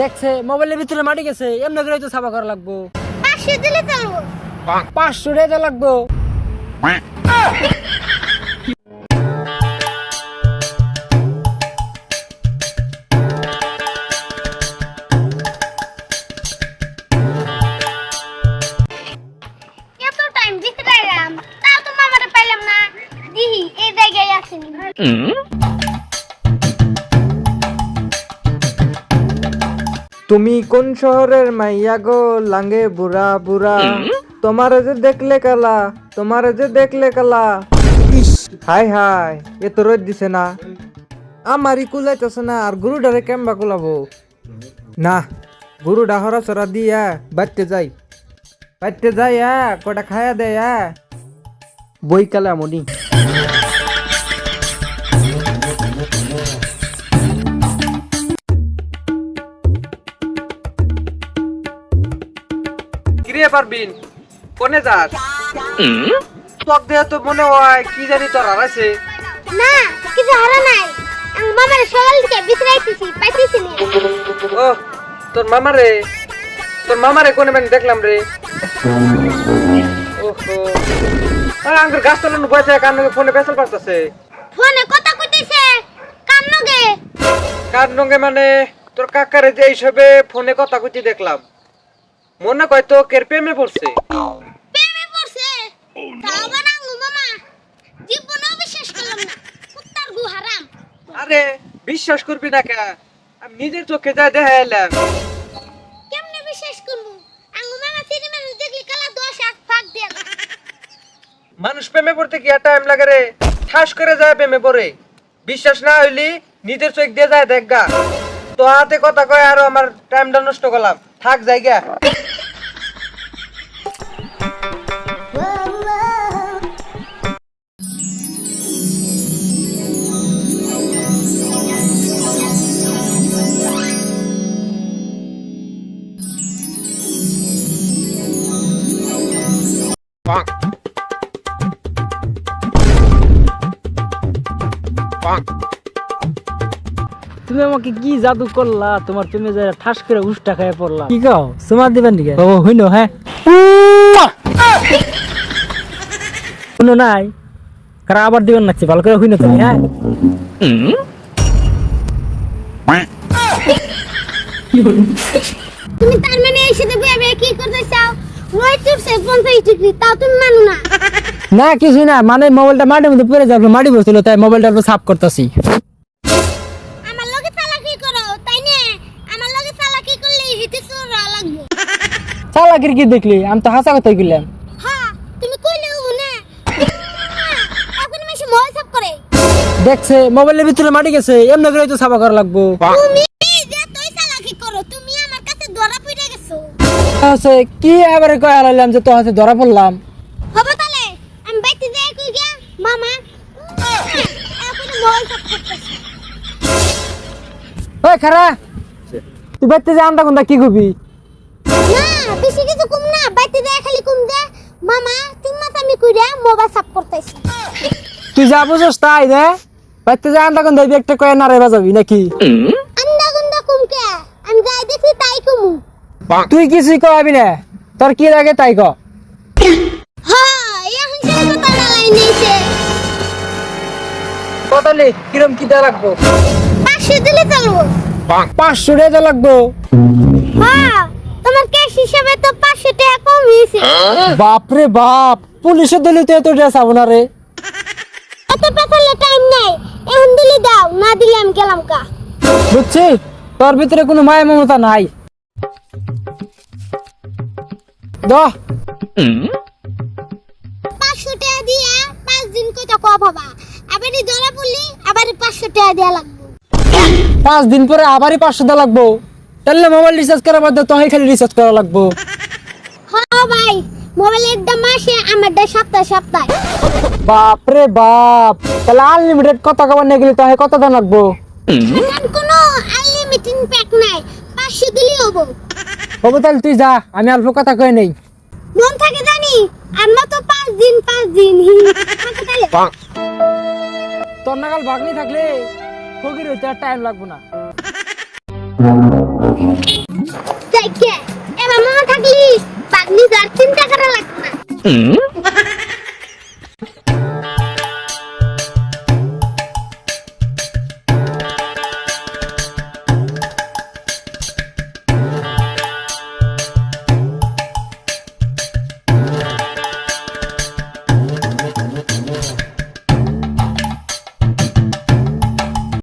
দেখছে মোবাইলের ভিতরে মাটি গেছে এমনি করে তো সাফা করা লাগবো। পাঁচশো দিলে চলবো। পাঁচশো টাকা লাগবো। এত তুমি কোন শহরের মাইয়া গো? লাঙ্গে বুড়া বুড়া। তোমার যে দেখলে কালা তোমার যে দেখলে কালা। হাই হাই এ তো রোদ দিছে না। আমারই কুলাইতেছে না আর গুরুডারে কেমবা কুলাবো? না গুরুডা হরা চরা দিয়া বাড়তে যাই। বাড়তে যাই হ্যাঁ কটা খায়া দেয় হ্যাঁ বই কালা মনি কিরে পারবিন কোনে যাস তোক তো মনে হয় কি জানি তোর হারাইছে না কিছু হারা নাই। মামার সকাল থেকে বিছরাইতেছি পাইতেছি না। ও তোর মামারে? তোর মামারে কোনে মানে দেখলাম রে। ওহো। আরে আঙ্গুর গাছ তলানো বসে কান ফোনে বেসাল পারতাছে। ফোনে কথা কইতেছে কান্নগে কার নঙ্গে মানে তোর কাকারে যে এইসবে ফোনে কথা কইতে দেখলাম। মনে কয় তো কের প্রেমে পড়ছে? প্রেমে পড়ছে? তাও আঙ্গু মামা জীবনও বিশ্বাস করলাম না কুত্তার গু হারাম। আরে বিশ্বাস করবি না কে? আমি নিজের চোখে যা দেখা এলাম। কেমনে বিশ্বাস করব? আঙ্গু মামা সিনেমা মানুষ দেখলি কালা দশ আট ফাঁক দিয়ে মানুষ প্রেমে পড়তে কি টাইম লাগে রে। ঠাস করে যায় প্রেমে পড়ে। বিশ্বাস না হইলি নিজের চোখ দিয়ে যায় দেখগা তো কথা কয় আর আমার টাইমটা নষ্ট করলাম। থাক জায়গা তুমি আমাকে কি জাদু করলা? তোমার তুমি যে ঠাস করে উষ্টা খাইয়ে পড়লা। কি কাও? তোমার দিবেন দিকে? ও হইনো হ্যাঁ। শুনো নাই? কারা আবার দিবেন ভালো করে হইনো তুমি হ্যাঁ? তুমি তার মানে এই সাথে বিয়ে বিয়ে কি করতে চাও? ডিগ্রি তাও তুমি মানো না। না কিছু না। মানে মোবাইলটা মাটির মধ্যে পড়ে যাবে মাটি বসছিল তাই মোবাইলটা সাফ করতেছি। চালাকির কি দেখলি আমি তো হাসা কথাই গেলাম হ্যাঁ দেখছে মোবাইলের ভিতরে মাটি গেছে এমনি করে তো সাফা করা লাগবো। তুমি যে তুই চালাকি করো তুমি আমার কাছে ধরা পড়ে গেছো। হচ্ছে কি এবারে কয়ে আলাইলাম যে তো হাতে ধরা পড়লাম? হবে তাহলে আমি বাইতে যাই কই গিয়া মামা। এখন সাফ করতেছি। ওই খারা তুই বাইতে যে আন্দা কোনটা কি কবি? তুই যা বুঝস তাই বাইতে যে আন্দা একটা কয়ে বাজাবি নাকি? আন্দা গুন্দা কুমকে আমি যাই দেখি তাই কুমু। তুই কিছুই না। তোর কি লাগে তাই ক। হ্যাঁ কতালি কিরম কি লাগবো? পাঁচশো দিলে চলবো। পাঁচশো টাকা লাগবো। হ্যাঁ তোমার ক্যাশ হিসাবে তো পাঁচশো টাকা কম বাপরে বাপ পুলিশের দলি তো এত ড্রেস আবো না রে। অত পেছালে টাইম নাই। এখন দিলে দাও না দিলে আমি গেলাম কা বুঝছি? তোর ভিতরে কোনো মায়া মমতা নাই। দহ পাঁচশো টাকা দিয়া পাঁচ দিন কত কম হবা আবার ধরা পড়লি আবার পাঁচশো টাকা দেওয়া লাগবে। পাঁচ দিন পরে আবারই পাঁচশো দেওয়া লাগবো। তাহলে মোবাইল রিচার্জ করার মধ্যে তোহাই খালি রিচার্জ করা লাগবো। মোবাইলের দাম মাসে আমার দাম সপ্তাহে সপ্তাহে। বাপরে বাপ তাহলে আনলিমিটেড কত খাবার নিয়ে গেলে তোহাই কত দাম লাগবো? এখন কোনো আনলিমিটেড প্যাক নাই পাঁচশো দিলেই হব। হব তাহলে তুই যা আমি অল্প কথা কয়ে নেই। মন থাকে জানি আমরা তো পাঁচ দিন পাঁচ দিন থাকে তাহলে। তোর নাগাল বাগনি থাকলে ফকির হইতে আর টাইম লাগবো না। যাইকে এবার মামা থাকলি? পাগলি চিন্তা করা লাগবে না।